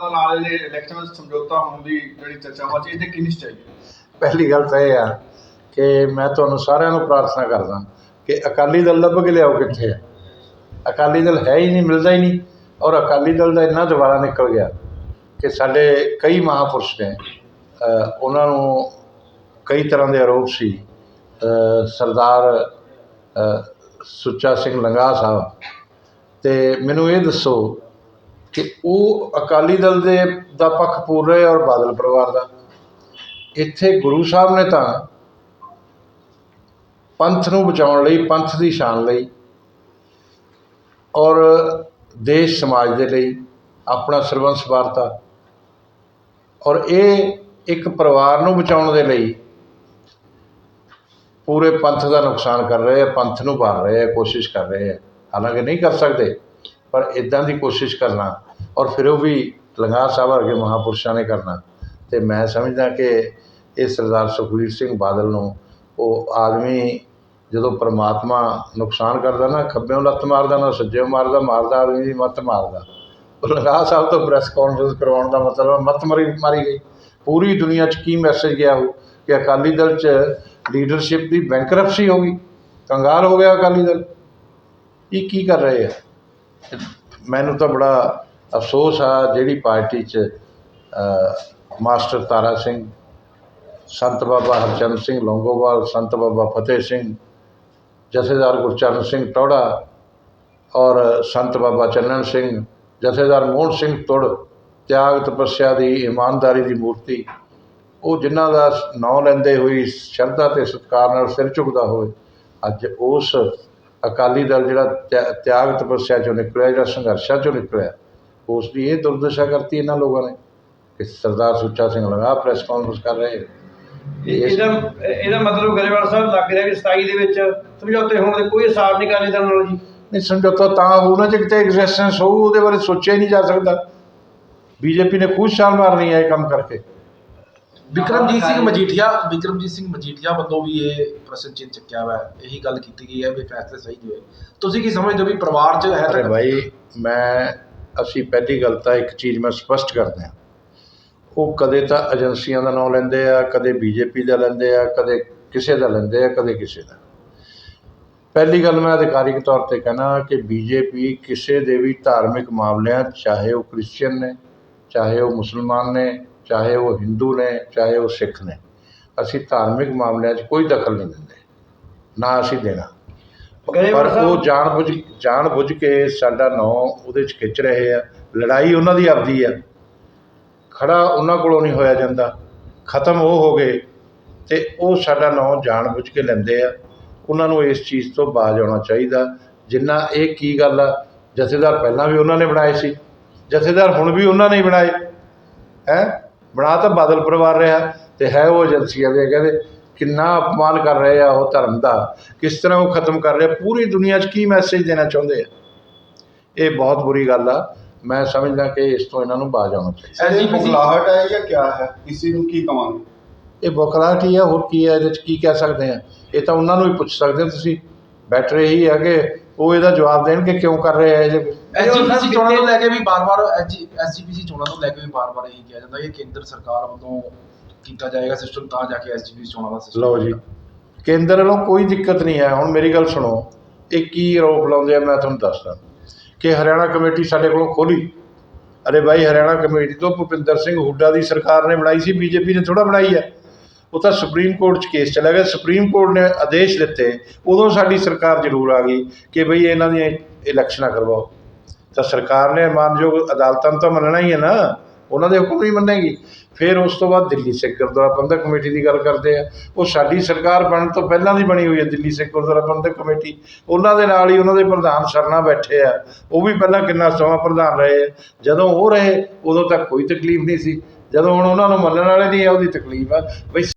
ਦਾ ਨਾਲ ਦੇ ਇਲੈਕਸ਼ਨ ਵਿੱਚ ਸਮਝੌਤਾ ਹੋਣ ਦੀ ਜਿਹੜੀ ਚਰਚਾਵਾਂ ਸੀ ਇਹਦੇ ਕੀ ਨਿਸ਼ਚੈ ਪਹਿਲੀ ਗੱਲ ਤਾਂ ਇਹ ਆ ਕਿ ਮੈਂ ਤੁਹਾਨੂੰ ਸਾਰਿਆਂ ਨੂੰ ਪ੍ਰਾਰਥਨਾ ਕਰਦਾ ਕਿ ਅਕਾਲੀ ਦਲ ਲੱਭ ਕੇ ਲਿਆਓ ਕਿੱਥੇ ਹੈ ਅਕਾਲੀ ਦਲ ਹੈ ਹੀ ਨਹੀਂ, ਮਿਲਦਾ ਹੀ ਨਹੀਂ ਔਰ ਅਕਾਲੀ ਦਲ ਦਾ ਇੰਨਾ ਦੁਬਾਰਾ ਨਿਕਲ ਗਿਆ ਕਿ ਸਾਡੇ ਕਈ ਮਹਾਪੁਰਸ਼ ਨੇ ਉਹਨਾਂ ਨੂੰ ਕਈ ਤਰ੍ਹਾਂ ਦੇ ਆਰੋਪ ਸੀ। ਸਰਦਾਰ ਸੁੱਚਾ ਸਿੰਘ ਲੰਗਾ ਸਾਹਿਬ ਤੇ ਮੈਨੂੰ ਇਹ ਦੱਸੋ ਕਿ ਉਹ ਅਕਾਲੀ ਦਲ ਦੇ ਦਾ ਪੱਖ ਪੂਰ ਰਹੇ ਔਰ ਬਾਦਲ ਪਰਿਵਾਰ ਦਾ। ਇੱਥੇ ਗੁਰੂ ਸਾਹਿਬ ਨੇ ਤਾਂ ਪੰਥ ਨੂੰ ਬਚਾਉਣ ਲਈ, ਪੰਥ ਦੀ ਸ਼ਾਨ ਲਈ ਔਰ ਦੇਸ਼, ਸਮਾਜ ਦੇ ਲਈ ਆਪਣਾ ਸਰਵੰਸ ਵਾਰਤਾ ਔਰ ਇਹ ਇੱਕ ਪਰਿਵਾਰ ਨੂੰ ਬਚਾਉਣ ਦੇ ਲਈ ਪੂਰੇ ਪੰਥ ਦਾ ਨੁਕਸਾਨ ਕਰ ਰਹੇ ਆ, ਪੰਥ ਨੂੰ ਮਾਰ ਰਹੇ ਆ, ਕੋਸ਼ਿਸ਼ ਕਰ ਰਹੇ ਆ। ਹਾਲਾਂਕਿ ਨਹੀਂ ਕਰ ਸਕਦੇ। ਪਰ ਇੱਦਾਂ ਦੀ ਕੋਸ਼ਿਸ਼ ਕਰਨਾ ਔਰ ਫਿਰ ਉਹ ਵੀ ਲੰਗਾ ਸਾਹਿਬ ਵਰਗੇ ਮਹਾਂਪੁਰਸ਼ਾਂ ਨੇ ਕਰਨਾ। ਅਤੇ ਮੈਂ ਸਮਝਦਾ ਕਿ ਇਹ ਸਰਦਾਰ ਸੁਖਬੀਰ ਸਿੰਘ ਬਾਦਲ ਨੂੰ ਉਹ ਆਦਮੀ ਜਦੋਂ ਪਰਮਾਤਮਾ ਨੁਕਸਾਨ ਕਰਦਾ ਨਾ, ਖੱਬਿਓਂ ਲੱਤ ਮਾਰਦਾ ਨਾ, ਸੱਜਿਓਂ ਮਾਰਦਾ ਮਾਰਦਾ, ਆਦਮੀ ਦੀ ਮੱਤ ਮਾਰਦਾ। ਉਹ ਲੰਗਾ ਸਾਹਿਬ ਤੋਂ ਪ੍ਰੈਸ ਕਾਨਫਰੰਸ ਕਰਵਾਉਣ ਦਾ ਮਤਲਬ ਮੱਤ ਮਰੀ, ਮਾਰੀ ਗਈ। ਪੂਰੀ ਦੁਨੀਆ 'ਚ ਕੀ ਮੈਸੇਜ ਗਿਆ ਉਹ? ਕਿ ਅਕਾਲੀ ਦਲ 'ਚ ਲੀਡਰਸ਼ਿਪ ਦੀ ਬੈਂਕਰਪਸੀ ਹੋ ਗਈ। ਕੰਗਾਲ ਹੋ ਗਿਆ ਅਕਾਲੀ ਦਲ। ਇਹ ਕੀ ਕਰ ਰਹੇ ਆ? ਮੈਨੂੰ ਤਾਂ ਬੜਾ ਅਫਸੋਸ ਆ ਜਿਹੜੀ ਪਾਰਟੀ 'ਚ ਮਾਸਟਰ ਤਾਰਾ ਸਿੰਘ, ਸੰਤ ਬਾਬਾ ਹਰਚੰਦ ਸਿੰਘ ਲੌਂਗੋਵਾਲ, ਸੰਤ ਬਾਬਾ ਫਤਿਹ ਸਿੰਘ, ਜਥੇਦਾਰ ਗੁਰਚਰਨ ਸਿੰਘ ਟੌੜਾ ਔਰ ਸੰਤ ਬਾਬਾ ਚੰਨਨ ਸਿੰਘ, ਜਥੇਦਾਰ ਮੋਹਨ ਸਿੰਘ ਤੁੜ, ਤਿਆਗ ਤਪੱਸਿਆ ਦੀ ਇਮਾਨਦਾਰੀ ਦੀ ਮੂਰਤੀ, ਉਹ ਜਿਨ੍ਹਾਂ ਦਾ ਨਾਂ ਲੈਂਦੇ ਹੋਈ ਸ਼ਰਧਾ ਤੇ ਸਤਿਕਾਰ ਨਾਲ ਸਿਰ ਝੁਕਦਾ ਹੋਵੇ, ਅੱਜ ਉਸ ਅਕਾਲੀ ਦਲ ਜਿਹੜਾ ਤਿਆ- ਤਿਆਗ ਤਪੱਸਿਆ ਚੋਂ ਨਿਕਲਿਆ ਜਿਹੜਾ ਸੰਘਰਸ਼ਾਂ ਚੋਂ ਨਿਕਲਿਆ ਉਸ ਦੀ ਇਹ ਦੁਰਦਸ਼ਾ ਕਰਤੀ ਇਹਨਾਂ ਲੋਕਾਂ ਨੇ ਕਿ ਸਰਦਾਰ ਸੁੱਚਾ ਸਿੰਘ ਲਗਾ ਪ੍ਰੈਸ ਕਾਨਫਰੰਸ ਕਰ ਰਹੇ ਇਹ- ਇਹਦਾ ਇਹਦਾ ਮਤਲਬ ਗਰੇਵਾਲ ਸਾਹਿਬ ਲੱਗ ਰਿਹਾ ਕਿ 27 ਦੇ ਵਿੱਚ ਸਮਝੌਤੇ ਹੋਣ ਦੇ ਕੋਈ ਹਿਸਾਬ ਨਹੀਂ ਕਰਨੇ ਤਾਂ ਨਾਲ ਜੀ ਨਹੀਂ ਸਮਝੌਤਾ ਤਾਂ ਨਾ ਜੇ ਕਿਤੇ ਐਗਜ਼ਿਸਟੈਂਸ ਹੋਊ ਉਹਦੇ ਬਾਰੇ ਸੋਚਿਆ ਹੀ ਨਹੀਂ ਜਾ ਸਕਦਾ। ਬੀਜੇਪੀ ਨੇ ਖੁਦ ਛਾਲ ਮਾਰਨੀ ਹੈ ਇਹ ਕੰਮ ਕਰਕੇ। ਵਿਕਰਮਜੀਤ ਸਿੰਘ ਮਜੀਠੀਆ ਵਿਕਰਮਜੀਤ ਸਿੰਘ ਮਜੀਠੀਆ ਵੱਲੋਂ ਵੀ ਇਹ ਪ੍ਰਸ਼ਨ ਚਿੰਨ੍ਹ ਚੱਕਿਆ ਹੋਇਆ ਹੈ। ਇਹੀ ਗੱਲ ਕੀਤੀ ਗਈ ਹੈ ਵੀ ਫੈਸਲੇ ਸਹੀ ਹੋਏ। ਤੁਸੀਂ ਕੀ ਸਮਝਦੇ ਹੋ ਵੀ ਪਰਿਵਾਰ 'ਚ ਹੈ ਅਰੇ ਤਾਂ ਭਾਈ ਮੈਂ ਅਸੀਂ ਪਹਿਲੀ ਗੱਲ ਤਾਂ ਇੱਕ ਚੀਜ਼ ਮੈਂ ਸਪਸ਼ਟ ਕਰਦੇ ਹਾਂ। ਉਹ ਕਦੇ ਤਾਂ ਏਜੰਸੀਆਂ ਦਾ ਨਾਮ ਲੈਂਦੇ ਆ ਕਦੇ ਬੀਜੇਪੀ ਦਾ ਲੈਂਦੇ ਆ ਕਦੇ ਕਿਸੇ ਦਾ ਲੈਂਦੇ ਆ ਕਦੇ ਕਿਸੇ ਦਾ। ਪਹਿਲੀ ਗੱਲ ਮੈਂ ਅਧਿਕਾਰਿਕ ਤੌਰ ਤੇ ਕਹਿਣਾ ਕਿ ਬੀਜੇਪੀ ਕਿਸੇ ਦੇ ਵੀ ਧਾਰਮਿਕ ਮਾਮਲਿਆਂ 'ਚ, ਚਾਹੇ ਉਹ ਕ੍ਰਿਸਚੀਅਨ ਨੇ ਚਾਹੇ ਉਹ ਮੁਸਲਮਾਨ ਨੇ ਚਾਹੇ ਉਹ ਹਿੰਦੂ ਨੇ ਚਾਹੇ ਉਹ ਸਿੱਖ ਨੇ ਅਸੀਂ ਧਾਰਮਿਕ ਮਾਮਲਿਆਂ 'ਚ ਕੋਈ ਦਖਲ ਨਹੀਂ ਦਿੰਦੇ ਨਾ ਅਸੀਂ ਦੇਣਾ। ਪਰ ਉਹ ਜਾਣ ਬੁੱਝ ਜਾਣ ਬੁੱਝ ਕੇ ਸਾਡਾ ਨਾਂ ਉਹਦੇ 'ਚ ਖਿੱਚ ਰਹੇ ਆ ਲੜਾਈ ਉਹਨਾਂ ਦੀ ਆਪਦੀ ਆ। ਖੜਾ ਉਹਨਾਂ ਕੋਲੋਂ ਨਹੀਂ ਹੋਇਆ ਜਾਂਦਾ ਖਤਮ ਉਹ ਹੋ ਗਏ ਤੇ ਉਹ ਸਾਡਾ ਨਾਂ ਜਾਣ ਬੁੱਝ ਕੇ ਲੈਂਦੇ ਆ। ਉਹਨਾਂ ਨੂੰ ਇਸ ਚੀਜ਼ ਤੋਂ ਬਾਜ਼ ਆਉਣਾ ਚਾਹੀਦਾ ਜਿੰਨਾ ਇਹ ਕੀ ਗੱਲ ਆ ਜਥੇਦਾਰ ਪਹਿਲਾਂ ਵੀ ਉਹਨਾਂ ਨੇ ਬਣਾਏ ਸੀ ਜਥੇਦਾਰ ਹੁਣ ਵੀ ਉਹਨਾਂ ਨੇ ਹੀ ਬਣਾਏ ਹੈ? ਬਣਾ ਤਾਂ ਬਾਦਲ ਪਰਿਵਾਰ ਰਿਹਾ ਤੇ ਹੈ ਉਹ ਏਜੰਸੀਆਂ ਦੇ ਕਹਿੰਦੇ ਕਿੰਨਾ ਅਪਮਾਨ ਕਰ ਰਹੇ ਆ ਉਹ ਧਰਮ ਦਾ ਕਿਸ ਤਰ੍ਹਾਂ ਉਹ ਖਤਮ ਕਰ ਰਹੇ ਪੂਰੀ ਦੁਨੀਆ 'ਚ ਕੀ ਮੈਸੇਜ ਦੇਣਾ ਚਾਹੁੰਦੇ ਆ? ਇਹ ਬਹੁਤ ਬੁਰੀ ਗੱਲ ਆ ਮੈਂ ਸਮਝਦਾ ਕਿ ਇਸ ਤੋਂ ਇਹਨਾਂ ਨੂੰ ਬਾਜ਼ ਆਉਣਾ ਚਾਹੀਦਾ। SGPC ਮੁਗਲਾਹਟ ਹੈ ਜਾਂ ਕਿਆ ਹੈ? ਇਸੇ ਨੂੰ ਕੀ ਕਵਾਂਗੇ? ਇਹ ਬੁਖਲਾਹਟ ਹੀ ਆ ਹੋਰ ਕੀ ਹੈ ਇਹਦੇ 'ਚ ਕੀ ਕਹਿ ਸਕਦੇ ਆ? ਇਹ ਤਾਂ ਉਹਨਾਂ ਨੂੰ ਹੀ ਪੁੱਛ ਸਕਦੇ ਹੋ ਤੁਸੀਂ। ਬੈਟਰ ਇਹੀ ਹੈ ਕਿ ਉਹ ਇਹਦਾ ਜਵਾਬ ਦੇਣਗੇ ਕਿਉਂ ਕਰ ਰਹੇ ਆ ਇਹ ਐਸਜੀਪੀਸੀ ਚੋਣਾਂ ਨੂੰ ਲੈ ਕੇ ਵੀ ਬਾਰ-ਬਾਰ ਐਸਜੀਪੀਸੀ ਚੋਣਾਂ ਨੂੰ ਲੈ ਕੇ ਵੀ ਬਾਰ-ਬਾਰ ਇਹੀ ਕਿਹਾ ਜਾਂਦਾ ਹੈ ਕਿ ਕੇਂਦਰ ਸਰਕਾਰ ਵੱਲੋਂ ਕੀਤਾ ਜਾਏਗਾ ਸਿਸਟਮ ਤਾਂ ਜਾ ਕੇ ਐਸਜੀਪੀਸੀ ਚੋਣਾਂ ਦਾ ਸਿਸਟਮ ਲਓ ਜੀ। ਕੇਂਦਰ ਵੱਲੋਂ ਕੋਈ ਦਿੱਕਤ ਨਹੀਂ ਹੈ। ਹੁਣ ਮੇਰੀ ਗੱਲ ਸੁਣੋ। ਇਹ ਕੀ ਆਰੋਪ ਲਾਉਂਦੇ ਆ ਮੈਂ ਤੁਹਾਨੂੰ ਦੱਸਦਾ। ਕਿ ਹਰਿਆਣਾ ਕਮੇਟੀ ਸਾਡੇ ਕੋਲੋਂ ਖੋਲੀ। ਅਰੇ ਭਾਈ ਹਰਿਆਣਾ ਕਮੇਟੀ ਤੋਂ ਭੁਪਿੰਦਰ ਸਿੰਘ ਹੁੱਡਾ ਦੀ ਸਰਕਾਰ ਨੇ ਬਣਾਈ ਸੀ ਬੀਜੇਪੀ ਨੇ ਥੋੜਾ ਬਣਾਈ ਹੈ। ਉਹ ਤਾਂ ਸੁਪਰੀਮ ਕੋਰਟ 'ਚ ਕੇਸ ਚਲਾ ਗਿਆ। ਸੁਪਰੀਮ ਕੋਰਟ ਨੇ ਆਦੇਸ਼ ਦਿੱਤੇ। ਉਦੋਂ ਸਾਡੀ ਸਰਕਾਰ ਜ਼ਰੂਰ ਆ ਗਈ ਕਿ ਭਈ ਇਹਨਾਂ ਦੀਆਂ ਇਲੈਕਸ਼ਨਾਂ ਕਰਵਾਓ। ਤਾਂ ਸਰਕਾਰ ਨੇ ਮਾਨਯੋਗ ਅਦਾਲਤਾਂ ਨੂੰ ਤਾਂ ਮੰਨਣਾ ਹੀ ਹੈ ਨਾ। ਉਹਨਾਂ ਦੇ ਹੁਕਮ ਨਹੀਂ ਮੰਨੇਗੀ। ਫਿਰ ਉਸ ਤੋਂ ਬਾਅਦ ਦਿੱਲੀ ਸਿੱਖ ਗੁਰਦੁਆਰਾ ਪ੍ਰਬੰਧਕ ਕਮੇਟੀ ਦੀ ਗੱਲ ਕਰਦੇ ਆ। ਉਹ ਸਾਡੀ ਸਰਕਾਰ ਬਣਨ ਤੋਂ ਪਹਿਲਾਂ ਦੀ ਬਣੀ ਹੋਈ ਹੈ ਦਿੱਲੀ ਸਿੱਖ ਗੁਰਦੁਆਰਾ ਪ੍ਰਬੰਧਕ ਕਮੇਟੀ। ਉਹਨਾਂ ਦੇ ਨਾਲ ਹੀ ਉਹਨਾਂ ਦੇ ਪ੍ਰਧਾਨ ਸਰਨਾ ਬੈਠੇ ਆ। ਉਹ ਵੀ ਪਹਿਲਾਂ ਕਿੰਨਾ ਸਮਾਂ ਪ੍ਰਧਾਨ ਰਹੇ ਆ। ਜਦੋਂ ਉਹ ਰਹੇ, ਉਦੋਂ ਤੱਕ ਕੋਈ ਤਕਲੀਫ ਨਹੀਂ ਸੀ। ਜਦੋਂ ਹੁਣ ਉਹਨਾਂ ਨੂੰ ਮੰਨਣ ਵਾਲੇ ਨਹੀਂ ਆ, ਉਹਦੀ ਤਕਲੀਫ ਆ। ਬਈ